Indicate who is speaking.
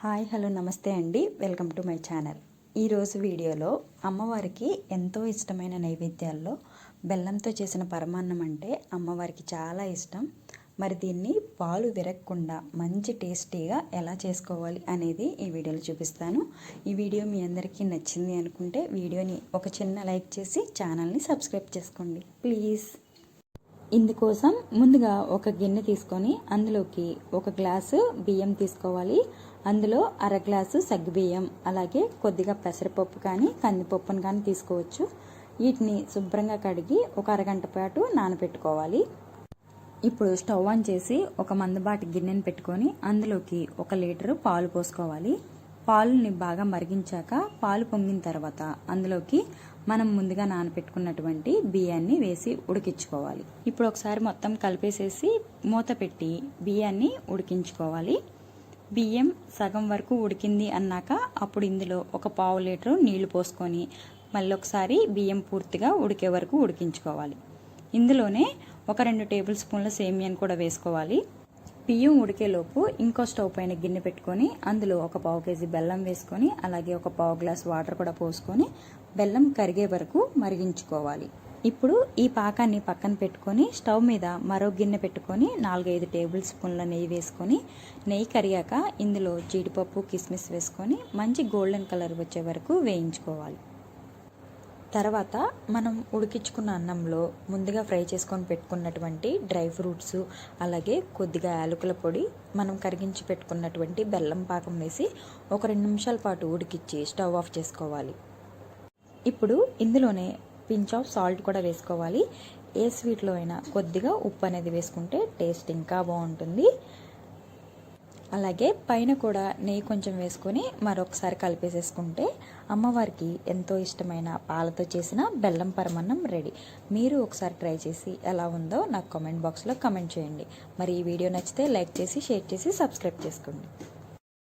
Speaker 1: Hi hello నమస్తే అండి. Welcome to my channel. ఈరోజు వీడియోలో అమ్మవారికి ఎంతో ఇష్టమైన నైవేద్యాల్లో బెల్లంతో చేసిన పరమాన్నం అంటే అమ్మవారికి చాలా ఇష్టం. మరి దీన్ని పాలు విరగకుండా మంచి టేస్టీగా ఎలా చేసుకోవాలి అనేది ఈ వీడియోలో చూపిస్తాను. ఈ వీడియో మీ అందరికీ నచ్చింది అనుకుంటే వీడియోని ఒక చిన్న లైక్ చేసి ఛానల్ని సబ్స్క్రైబ్ చేసుకోండి. ప్లీజ్. ఇందుకోసం ముందుగా ఒక గిన్నె తీసుకొని అందులోకి ఒక గ్లాసు బియ్యం తీసుకోవాలి. అందులో అర గ్లాసు సగ్గుబియ్యం అలాగే కొద్దిగా పెసరపప్పు కానీ కందిపప్పును కానీ తీసుకోవచ్చు. వీటిని శుభ్రంగా కడిగి ఒక అరగంట పాటు నానబెట్టుకోవాలి. ఇప్పుడు స్టవ్ ఆన్ చేసి ఒక మందబాటి గిన్నెను పెట్టుకొని అందులోకి ఒక లీటరు పాలు పోసుకోవాలి. పాలుని బాగా మరిగించాక పాలు పొంగిన తర్వాత అందులోకి మనం ముందుగా నానబెట్టుకున్నటువంటి బియ్యాన్ని వేసి ఉడికించుకోవాలి. ఇప్పుడు ఒకసారి మొత్తం కలిపేసేసి మూత పెట్టి బియ్యాన్ని ఉడికించుకోవాలి. బియ్యం సగం వరకు ఉడికింది అన్నాక అప్పుడు ఇందులో ఒక పావు లీటరు నీళ్ళు పోసుకొని మళ్ళీ ఒకసారి బియ్యం పూర్తిగా ఉడికే వరకు ఉడికించుకోవాలి. ఇందులోనే ఒక రెండు టేబుల్ స్పూన్ల సేమియాన్ కూడా వేసుకోవాలి. బియ్యం ఉడికేలోపు ఇంకో స్టవ్ పైన గిన్నె పెట్టుకొని అందులో ఒక పావు కేజీ బెల్లం వేసుకొని అలాగే ఒక పావు గ్లాస్ వాటర్ కూడా పోసుకొని బెల్లం కరిగే వరకు మరిగించుకోవాలి. ఇప్పుడు ఈ పాకాన్ని పక్కన పెట్టుకొని స్టవ్ మీద మరో గిన్నె పెట్టుకొని నాలుగైదు టేబుల్ స్పూన్ల నెయ్యి వేసుకొని నెయ్యి కరిగాక ఇందులో జీడిపప్పు కిస్మిస్ వేసుకొని మంచి గోల్డెన్ కలర్ వచ్చే వరకు వేయించుకోవాలి. తర్వాత మనం ఉడికించుకున్న అన్నంలో ముందుగా ఫ్రై చేసుకొని పెట్టుకున్నటువంటి డ్రై ఫ్రూట్స్ అలాగే కొద్దిగా యాలకుల పొడి మనం కరిగించి పెట్టుకున్నటువంటి బెల్లం పాకం వేసి ఒక రెండు నిమిషాల పాటు ఉడికిచ్చి స్టవ్ ఆఫ్ చేసుకోవాలి. ఇప్పుడు ఇందులోనే పించ్ ఆఫ్ సాల్ట్ కూడా వేసుకోవాలి. ఏ స్వీట్లో అయినా కొద్దిగా ఉప్పు అనేది వేసుకుంటే టేస్ట్ ఇంకా బాగుంటుంది. అలాగే పైన కూడా నెయ్యి కొంచెం వేసుకొని మరొకసారి కలిపేసేసుకుంటే అమ్మవారికి ఎంతో ఇష్టమైన పాలతో చేసిన బెల్లం పరమన్నం రెడీ. మీరు ఒకసారి ట్రై చేసి ఎలా ఉందో నాకు కామెంట్ బాక్స్లో కమెంట్ చేయండి. మరి ఈ వీడియో నచ్చితే లైక్ చేసి షేర్ చేసి సబ్స్క్రైబ్ చేసుకోండి.